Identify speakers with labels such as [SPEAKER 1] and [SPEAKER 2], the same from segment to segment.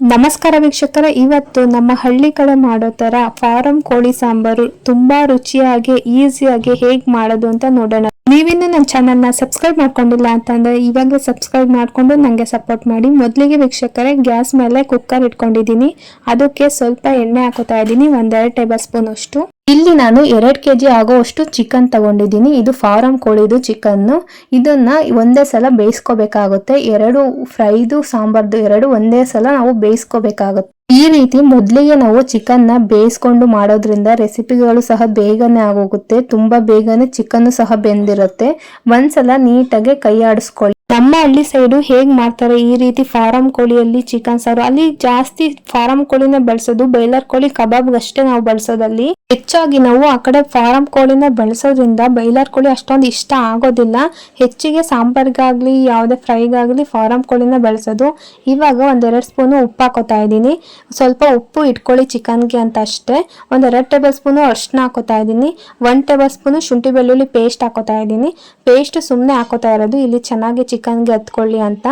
[SPEAKER 1] ನಮಸ್ಕಾರ ವೀಕ್ಷಕರ, ಇವತ್ತು ನಮ್ಮ ಹಳ್ಳಿ ಕಡೆ ಮಾಡೋ ತರ ಫಾರಂ ಕೋಳಿ ಸಾಂಬಾರು ತುಂಬಾ ರುಚಿಯಾಗಿ, ಈಸಿಯಾಗಿ ಹೇಗ್ ಮಾಡೋದು ಅಂತ ನೋಡೋಣ. ನೀವಿನ್ನು ನನ್ನ ಚಾನಲ್ನ ಸಬ್ಸ್ಕ್ರೈಬ್ ಮಾಡ್ಕೊಂಡಿಲ್ಲ ಅಂತಂದ್ರೆ ಇವಾಗಲೇ ಸಬ್ಸ್ಕ್ರೈಬ್ ಮಾಡ್ಕೊಂಡು ನನಗೆ ಸಪೋರ್ಟ್ ಮಾಡಿ. ಮೊದಲಿಗೆ ವೀಕ್ಷಕರೇ, ಗ್ಯಾಸ್ ಮೇಲೆ ಕುಕ್ಕರ್ ಇಟ್ಕೊಂಡಿದ್ದೀನಿ. ಅದಕ್ಕೆ ಸ್ವಲ್ಪ ಎಣ್ಣೆ ಹಾಕೋತಾ ಇದ್ದೀನಿ, ಒಂದೆರಡು ಟೇಬಲ್ ಸ್ಪೂನ್ ಅಷ್ಟು ಇಲ್ಲಿ ನಾನು ಎರಡ್ ಕೆಜಿ ಆಗೋವಷ್ಟು ಚಿಕನ್ ತಗೊಂಡಿದ್ದೀನಿ. ಇದು ಫಾರಂ ಕೋಳಿದು ಚಿಕನ್ ಇದನ್ನ ಒಂದೇ ಸಲ ಬೇಯಿಸ್ಕೋಬೇಕಾಗುತ್ತೆ. ಎರಡು ಫ್ರೈದು ಸಾಂಬಾರ್ದು ಎರಡು ಒಂದೇ ಸಲ ನಾವು ಬೇಯಿಸ್ಕೋಬೇಕಾಗುತ್ತೆ. ಈ ರೀತಿ ಮೊದಲಿಗೆ ನಾವು ಚಿಕನ್ನ ಬೇಯಿಸ್ಕೊಂಡು ಮಾಡೋದ್ರಿಂದ ರೆಸಿಪಿಗಳು ಸಹ ಬೇಗನೆ ಆಗೋಗುತ್ತೆ. ತುಂಬಾ ಬೇಗನೆ ಚಿಕನ್ ಸಹ ಬೆಂದಿರುತ್ತೆ. ಒಂದ್ಸಲ ನೀಟಾಗಿ ಕೈ ಆಡಿಸ್ಕೊಳ್ಳಿ ನಮ್ಮ ಹಳ್ಳಿ ಸೈಡು ಹೇಗ್ ಮಾಡ್ತಾರೆ? ಈ ರೀತಿ ಫಾರಂ ಕೋಳಿಯಲ್ಲಿ ಚಿಕನ್ ಸಾರು. ಅಲ್ಲಿ ಜಾಸ್ತಿ ಫಾರಂ ಕೋಳಿನ ಬಳಸೋದು ಬೈಲರ್ ಕೋಳಿ ಕಬಾಬ್ ಅಷ್ಟೇ ನಾವು ಬಳಸೋದಲ್ಲಿ ಹೆಚ್ಚಾಗಿ ನಾವು ಆ ಕಡೆ ಫಾರಂ ಕೋಳಿನ ಬಳಸೋದ್ರಿಂದ ಬೈಲರ್ ಕೋಳಿ ಅಷ್ಟೊಂದು ಇಷ್ಟ ಆಗೋದಿಲ್ಲ. ಹೆಚ್ಚಿಗೆ ಸಾಂಬಾರ್ಗಾಗ್ಲಿ, ಯಾವುದೇ ಫ್ರೈಗಾಗ್ಲಿ ಫಾರಂ ಕೋಳಿನ ಬಳಸೋದು. ಇವಾಗ ಒಂದೆರಡು ಸ್ಪೂನು ಉಪ್ಪು ಹಾಕೋತಾ ಇದ್ದೀನಿ. ಸ್ವಲ್ಪ ಉಪ್ಪು ಇಟ್ಕೊಳ್ಳಿ ಚಿಕನ್ಗೆ ಅಂತ ಅಷ್ಟೇ. ಒಂದೆರಡು ಟೇಬಲ್ ಸ್ಪೂನು ಅರ್ಶಿನ ಹಾಕೋತಾ ಇದ್ದೀನಿ. ಒನ್ ಟೇಬಲ್ ಸ್ಪೂನು ಶುಂಠಿ ಬೆಳ್ಳುಳ್ಳಿ ಪೇಸ್ಟ್ ಹಾಕೋತಾ ಇದ್ದೀನಿ. ಪೇಸ್ಟ್ ಸುಮ್ಮನೆ ಹಾಕೋತಾ ಇರೋದು. ಇಲ್ಲಿ ಚೆನ್ನಾಗಿ ಚಿಕನ್ಗೆ ಹತ್ಕೊಳ್ಳಿ ಅಂತ.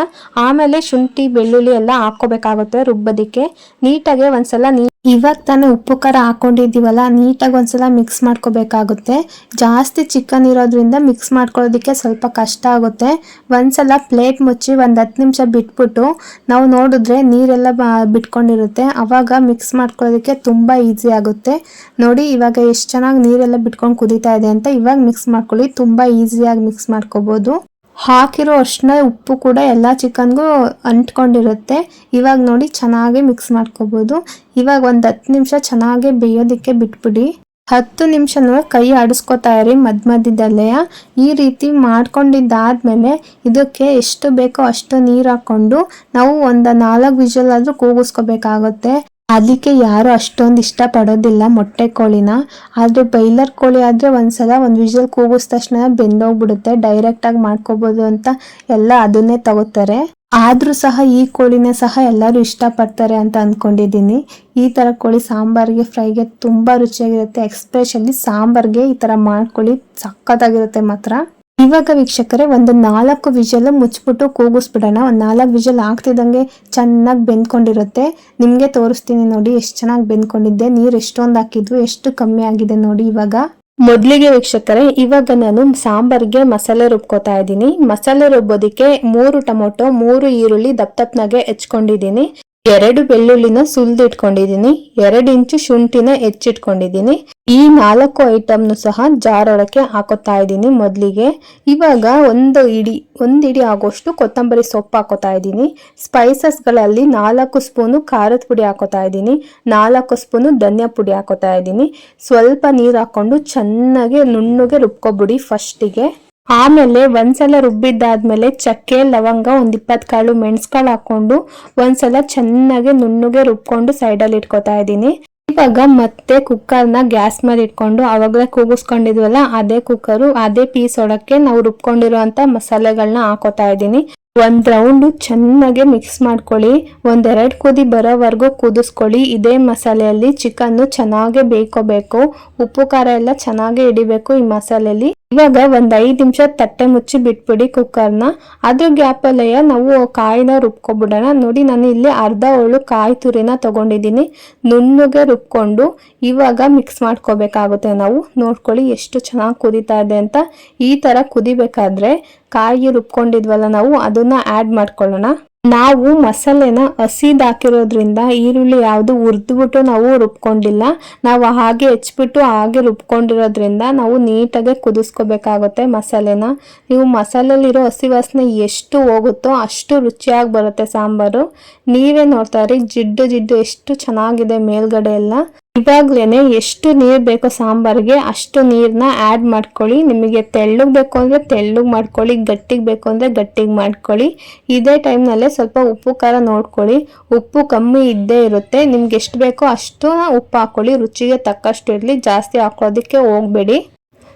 [SPEAKER 1] ಆಮೇಲೆ ಶುಂಠಿ, ಬೆಳ್ಳುಳ್ಳಿ ಎಲ್ಲ ಹಾಕೋಬೇಕಾಗುತ್ತೆ ರುಬ್ಬೋದಕ್ಕೆ. ನೀಟಾಗಿ ಒಂದ್ಸಲ ನೀ, ಇವಾಗ ತಾನೇ ಉಪ್ಪು, ಖಾರ ಹಾಕೊಂಡಿದ್ದೀವಲ್ಲ, ನೀಟಾಗಿ ಒಂದ್ಸಲ ಮಿಕ್ಸ್ ಮಾಡ್ಕೋಬೇಕಾಗುತ್ತೆ. ಜಾಸ್ತಿ ಚಿಕನ್ ಇರೋದ್ರಿಂದ ಮಿಕ್ಸ್ ಮಾಡ್ಕೊಳ್ಳೋದಕ್ಕೆ ಸ್ವಲ್ಪ ಕಷ್ಟ ಆಗುತ್ತೆ. ಒಂದ್ಸಲ ಪ್ಲೇಟ್ ಮುಚ್ಚಿ ಒಂದು ಹತ್ತು ನಿಮಿಷ ಬಿಟ್ಬಿಟ್ಟು, ನಾವು ನೋಡಿದ್ರೆ ನೀರೆಲ್ಲ ಬಿಟ್ಕೊಂಡಿರುತ್ತೆ. ಆವಾಗ ಮಿಕ್ಸ್ ಮಾಡ್ಕೊಳ್ಳೋದಕ್ಕೆ ತುಂಬ ಈಸಿ ಆಗುತ್ತೆ. ನೋಡಿ, ಇವಾಗ ಎಷ್ಟು ಚೆನ್ನಾಗಿ ನೀರೆಲ್ಲ ಬಿಟ್ಕೊಂಡು ಕುದೀತಾ ಇದೆ ಅಂತ ಇವಾಗ ಮಿಕ್ಸ್ ಮಾಡ್ಕೊಳ್ಳಿ. ತುಂಬ ಈಸಿಯಾಗಿ ಮಿಕ್ಸ್ ಮಾಡ್ಕೋಬೋದು. ಹಾಕಿರೋ ಅರ್ಶಿನ ಉಪ್ಪು ಕೂಡ ಎಲ್ಲ ಚಿಕನ್ಗೂ ಅಂಟ್ಕೊಂಡಿರುತ್ತೆ. ಇವಾಗ ನೋಡಿ ಚೆನ್ನಾಗಿ ಮಿಕ್ಸ್ ಮಾಡ್ಕೋಬೋದು. ಇವಾಗ ಒಂದು ಹತ್ತು ನಿಮಿಷ ಚೆನ್ನಾಗಿ ಬೇಯೋದಕ್ಕೆ ಬಿಟ್ಬಿಡಿ. ಹತ್ತು ನಿಮಿಷನೂ ಕೈ ಆಡಿಸ್ಕೋತಾ ಇರಿ ಮಧ್ಯ ಮಧ್ಯದಲ್ಲೇ ಈ ರೀತಿ ಮಾಡ್ಕೊಂಡಿದ್ದಾದ್ಮೇಲೆ ಇದಕ್ಕೆ ಎಷ್ಟು ಬೇಕೋ ಅಷ್ಟು ನೀರು ಹಾಕ್ಕೊಂಡು ನಾವು ಒಂದು ನಾಲ್ಕು ವಿಷಲ್ ಆದರೂ ಕೂಗಿಸ್ಕೋಬೇಕಾಗುತ್ತೆ. ಅದಕ್ಕೆ ಯಾರು ಅಷ್ಟೊಂದು ಇಷ್ಟಪಡೋದಿಲ್ಲ ಮೊಟ್ಟೆ ಕೋಳಿನ. ಆದರೆ ಬೈಲರ್ ಕೋಳಿ ಆದರೆ ಒಂದ್ಸಲ ಒಂದು ವಿಷಲ್ ಕೂಗಿಸ್ ತಕ್ಷಣ ಬೆಂದೋಗ್ಬಿಡುತ್ತೆ. ಡೈರೆಕ್ಟಾಗಿ ಮಾಡ್ಕೋಬೋದು ಅಂತ ಎಲ್ಲ ಅದನ್ನೇ ತಗೋತಾರೆ. ಆದರೂ ಸಹ ಈ ಕೋಳಿನೇ ಸಹ ಎಲ್ಲರೂ ಇಷ್ಟಪಡ್ತಾರೆ ಅಂತ ಅಂದ್ಕೊಂಡಿದ್ದೀನಿ ಈ ಥರ ಕೋಳಿ ಸಾಂಬಾರಿಗೆ ಫ್ರೈಗೆ ತುಂಬ ರುಚಿಯಾಗಿರುತ್ತೆ. ಎಕ್ಸ್ಪೆಷಲಿ ಸಾಂಬಾರ್ಗೆ ಈ ಥರ ಮಾಡ್ಕೊಳ್ಳಿ. ಸಖತ್ತಾಗಿರುತ್ತೆ ಮಾತ್ರ. ಇವಾಗ ವೀಕ್ಷಕರೇ, ಒಂದು ನಾಲ್ಕು ವಿಜಲ್ ಮುಚ್ಚಿಬಿಟ್ಟು ಕೂಗಿಸ್ಬಿಡೋಣ. ಒಂದು ನಾಲ್ಕು ವಿಜಲ್ ಆಗ್ತಿದ್ದಂಗೆ ಚೆನ್ನಾಗಿ ಬೆಂದ್ಕೊಂಡಿರುತ್ತೆ. ನಿಮಗೆ ತೋರಿಸ್ತೀನಿ ನೋಡಿ ಎಷ್ಟು ಚೆನ್ನಾಗಿ ಬೆಂದ್ಕೊಂಡಿದ್ದೆ. ನೀರು ಎಷ್ಟೊಂದು ಹಾಕಿದ್ವು, ಎಷ್ಟು ಕಮ್ಮಿ ಆಗಿದೆ ನೋಡಿ ಇವಾಗ. ಮೊದಲಿಗೆ ವೀಕ್ಷಕರೇ, ಇವಾಗ ನಾನು ಸಾಂಬಾರ್ಗೆ ಮಸಾಲೆ ರುಬ್ಕೋತಾ ಇದ್ದೀನಿ. ಮಸಾಲೆ ರುಬ್ಬೋದಕ್ಕೆ ಮೂರು ಟೊಮೊಟೊ, ಮೂರು ಈರುಳ್ಳಿ ದಪ್ಪ ದಪ್ಪನಾಗೆ ಹೆಚ್ಕೊಂಡಿದ್ದೀನಿ. ಎರಡು ಬೆಳ್ಳುಳ್ಳಿನ ಸುಲ್ದು ಇಟ್ಕೊಂಡಿದ್ದೀನಿ ಎರಡು ಇಂಚು ಶುಂಠಿನ ಹೆಚ್ಚಿಟ್ಕೊಂಡಿದ್ದೀನಿ. ಈ ನಾಲ್ಕು ಐಟಮ್ನು ಸಹ ಜಾರೊಳಕ್ಕೆ ಹಾಕೋತಾ ಇದ್ದೀನಿ ಮೊದಲಿಗೆ. ಇವಾಗ ಒಂದು ಇಡಿ ಒಂದು ಇಡಿ ಆಗೋಷ್ಟು ಕೊತ್ತಂಬರಿ ಸೊಪ್ಪು ಹಾಕೋತಾ ಇದ್ದೀನಿ. ಸ್ಪೈಸಸ್ಗಳಲ್ಲಿ ನಾಲ್ಕು ಸ್ಪೂನು ಖಾರದ ಪುಡಿ ಹಾಕೋತಾ ಇದ್ದೀನಿ. ನಾಲ್ಕು ಸ್ಪೂನು ಧನಿಯಾ ಪುಡಿ ಹಾಕೋತಾ ಇದ್ದೀನಿ. ಸ್ವಲ್ಪ ನೀರು ಹಾಕೊಂಡು ಚೆನ್ನಾಗಿ ನುಣ್ಣಗೆ ರುಬ್ಕೊಬಿಡಿ ಫಸ್ಟಿಗೆ. ಆಮೇಲೆ ಒಂದ್ಸಲ ರುಬ್ಬಿದ್ದಾದ್ಮೇಲೆ ಚಕ್ಕೆ, ಲವಂಗ ಒಂದು ಇಪ್ಪತ್ತು ಕಾಳು ಮೆಣಸ್ಕಾಳು ಹಾಕೊಂಡು ಒಂದ್ಸಲ ಚೆನ್ನಾಗಿ ನುಣ್ಣಗೆ ರುಬ್ಕೊಂಡು ಸೈಡಲ್ಲಿ ಇಟ್ಕೊತಾ ಇದ್ದೀನಿ. ಇವಾಗ ಮತ್ತೆ ಕುಕ್ಕರ್ನ ಗ್ಯಾಸ್ ಮೇಲೆ ಇಟ್ಕೊಂಡು ಅವಾಗಲೇ ಕೂಗಿಸ್ಕೊಂಡಿದ್ವಲ್ಲ, ಅದೇ ಕುಕ್ಕರು, ಅದೇ ಪೀಸ್ ಒಳಕ್ಕೆ ನಾವು ರುಬ್ಕೊಂಡಿರುವಂತ ಮಸಾಲೆಗಳನ್ನ ಹಾಕೋತಾ ಇದ್ದೀನಿ. ಒಂದ್ ರೌಂಡ್ ಚೆನ್ನಾಗಿ ಮಿಕ್ಸ್ ಮಾಡ್ಕೊಳ್ಳಿ, ಒಂದೆರಡು ಕುದಿ ಬರೋವರೆಗೂ ಕುದಿಸ್ಕೊಳ್ಳಿ. ಇದೇ ಮಸಾಲೆಯಲ್ಲಿ ಚಿಕನ್ನು ಚೆನ್ನಾಗೆ ಬೇಯ್ಕೋಬೇಕು, ಉಪ್ಪು ಖಾರ ಎಲ್ಲ ಚೆನ್ನಾಗೆ ಹಿಡಿಬೇಕು ಈ ಮಸಾಲೆಯಲ್ಲಿ ಇವಾಗ ಒಂದ್ ಐದ್ ನಿಮಿಷ ತಟ್ಟೆ ಮುಚ್ಚಿ ಬಿಟ್ಬಿಡಿ ಕುಕ್ಕರ್ನ. ಅದ್ರ ಗ್ಯಾಪಲ್ಲೇ ನಾವು ಕಾಯಿನ ರುಬ್ಕೊಬಿಡೋಣ. ನೋಡಿ, ನಾನು ಇಲ್ಲಿ ಅರ್ಧ ಹೋಳು ಕಾಯಿ ತುರಿನ ತಗೊಂಡಿದ್ದೀನಿ. ನುಣ್ಣಗೆ ರುಬ್ಕೊಂಡು ಇವಾಗ ಮಿಕ್ಸ್ ಮಾಡ್ಕೋಬೇಕಾಗುತ್ತೆ ನಾವು. ನೋಡ್ಕೊಳ್ಳಿ ಎಷ್ಟು ಚೆನ್ನಾಗಿ ಕುದೀತಾ ಇದೆ ಅಂತ. ಈ ತರ ಕುದಿಬೇಕಾದ್ರೆ ಕಾಯಿ ರುಬ್ಕೊಂಡಿದ್ವಲ್ಲ ನಾವು, ಅದನ್ನ ಆಡ್ ಮಾಡ್ಕೊಳ್ಳೋಣ. ನಾವು ಮಸಾಲೆನ ಹಸಿದಾಕಿರೋದ್ರಿಂದ ಈರುಳ್ಳಿ ಯಾವುದು ಹುರಿದ್ಬಿಟ್ಟು ನಾವು ರುಬ್ಕೊಂಡಿಲ್ಲ. ನಾವು ಹಾಗೆ ಹೆಚ್ಚಿಬಿಟ್ಟು ಹಾಗೆ ರುಬ್ಕೊಂಡಿರೋದ್ರಿಂದ ನಾವು ನೀಟಾಗಿ ಕುದಿಸ್ಕೋಬೇಕಾಗುತ್ತೆ ಮಸಾಲೆನ. ನೀವು ಮಸಾಲೆಲಿರೋ ಹಸಿ ವಾಸನೆ ಎಷ್ಟು ಹೋಗುತ್ತೋ ಅಷ್ಟು ರುಚಿಯಾಗಿ ಬರುತ್ತೆ ಸಾಂಬಾರು. ನೀವೇ ನೋಡ್ತಾ ಇರಿ, ಜಿಡ್ಡು ಜಿಡ್ಡು ಎಷ್ಟು ಚೆನ್ನಾಗಿದೆ ಮೇಲ್ಗಡೆ ಎಲ್ಲ ಇವಾಗ್ಲೇನೆ ಎಷ್ಟು ನೀರು ಬೇಕೋ ಸಾಂಬಾರ್ಗೆ ಅಷ್ಟು ನೀರನ್ನ ಆ್ಯಡ್ ಮಾಡ್ಕೊಳ್ಳಿ. ನಿಮಗೆ ತೆಳ್ಳಗೆ ಬೇಕು ಅಂದರೆ ತೆಳ್ಳಗೆ ಮಾಡ್ಕೊಳ್ಳಿ, ಗಟ್ಟಿಗೆ ಬೇಕು ಅಂದರೆ ಗಟ್ಟಿಗೆ ಮಾಡ್ಕೊಳ್ಳಿ. ಇದೇ ಟೈಮ್ನಲ್ಲೇ ಸ್ವಲ್ಪ ಉಪ್ಪು, ಖಾರ ನೋಡ್ಕೊಳ್ಳಿ. ಉಪ್ಪು ಕಮ್ಮಿ ಇದ್ದೇ ಇರುತ್ತೆ. ನಿಮ್ಗೆ ಎಷ್ಟು ಬೇಕೋ ಅಷ್ಟು ಉಪ್ಪು ಹಾಕೊಳ್ಳಿ. ರುಚಿಗೆ ತಕ್ಕಷ್ಟು ಇರಲಿ. ಜಾಸ್ತಿ ಹಾಕೋದಕ್ಕೆ ಹೋಗಬೇಡಿ.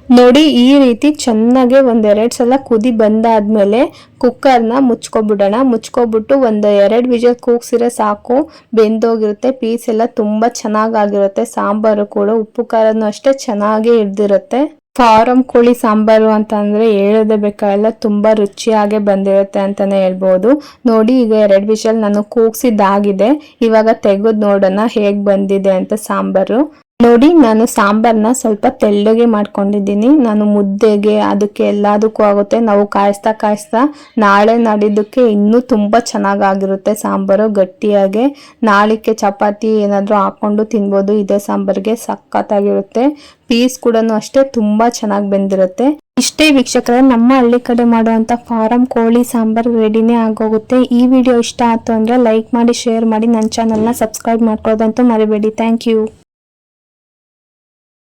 [SPEAKER 1] ನೋಡಿ, ಈ ರೀತಿ ಚೆನ್ನಾಗಿ ಒಂದೆರಡು ಸಲ ಕುದಿ ಬಂದಾದ್ಮೇಲೆ ಕುಕ್ಕರ್ನ ಮುಚ್ಕೊಬಿಡೋಣ ಮುಚ್ಕೊಬಿಟ್ಟು ಒಂದು ಎರಡು ವಿಜಲ್ ಕೂಗ್ಸಿರೋ ಸಾಕು. ಬೆಂದೋಗಿರುತ್ತೆ ಪೀಸ್ ಎಲ್ಲ ತುಂಬ ಚೆನ್ನಾಗಾಗಿರುತ್ತೆ. ಸಾಂಬಾರು ಕೂಡ, ಉಪ್ಪು ಖಾರನೂ ಅಷ್ಟೇ ಚೆನ್ನಾಗೇ ಹಿಡ್ದಿರುತ್ತೆ. ಫಾರಂ ಕೋಳಿ ಸಾಂಬಾರು ಅಂತ ಅಂದ್ರೆ ಹೇಳೋದೇ ಬೇಕಾಗಿಲ್ಲ ತುಂಬಾ ರುಚಿಯಾಗಿ ಬಂದಿರುತ್ತೆ ಅಂತಾನೆ ಹೇಳ್ಬೋದು. ನೋಡಿ, ಈಗ ಎರಡು ವಿಷಲ್ ನಾನು ಕೂಗ್ಸಿದ್ದಾಗಿದೆ. ಇವಾಗ ತೆಗೆದು ನೋಡೋಣ ಹೇಗೆ ಬಂದಿದೆ ಅಂತ ಸಾಂಬಾರು. ನೋಡಿ, ನಾನು ಸಾಂಬಾರ್ನ ಸ್ವಲ್ಪ ತೆಳ್ಳಗೆ ಮಾಡ್ಕೊಂಡಿದ್ದೀನಿ. ನಾನು ಮುದ್ದೆಗೆ, ಅದಕ್ಕೆ ಎಲ್ಲದಕ್ಕೂ ಆಗುತ್ತೆ. ನಾವು ಕಾಯಿಸ್ತಾ ಕಾಯಿಸ್ತಾ ನಾಳೆ ನಾಡಿದ್ದಕ್ಕೆ ಇನ್ನೂ ತುಂಬ ಚೆನ್ನಾಗಾಗಿರುತ್ತೆ ಸಾಂಬಾರು ಗಟ್ಟಿಯಾಗಿ. ನಾಳಿಕೆ ಚಪಾತಿ ಏನಾದರೂ ಹಾಕೊಂಡು ತಿನ್ಬೋದು. ಇದೇ ಸಾಂಬಾರಿಗೆ ಸಖತ್ತಾಗಿರುತ್ತೆ. ಪೀಸ್ ಕೂಡ ಅಷ್ಟೇ ತುಂಬ ಚೆನ್ನಾಗಿ ಬೆಂದಿರುತ್ತೆ. ಇಷ್ಟೇ ವೀಕ್ಷಕರೇ, ನಮ್ಮ ಹಳ್ಳಿ ಕಡೆ ಮಾಡುವಂಥ ಫಾರಂ ಕೋಳಿ ಸಾಂಬಾರ್ ರೆಡಿನೇ ಆಗೋಗುತ್ತೆ. ಈ ವಿಡಿಯೋ ಇಷ್ಟ ಆಯ್ತು ಅಂದರೆ ಲೈಕ್ ಮಾಡಿ, ಶೇರ್ ಮಾಡಿ. ನನ್ನ ಚಾನಲ್ನ ಸಬ್ಸ್ಕ್ರೈಬ್ ಮಾಡ್ಕೊಳ್ಳೋದಂತೂ ಮರಿಬೇಡಿ. Thank you.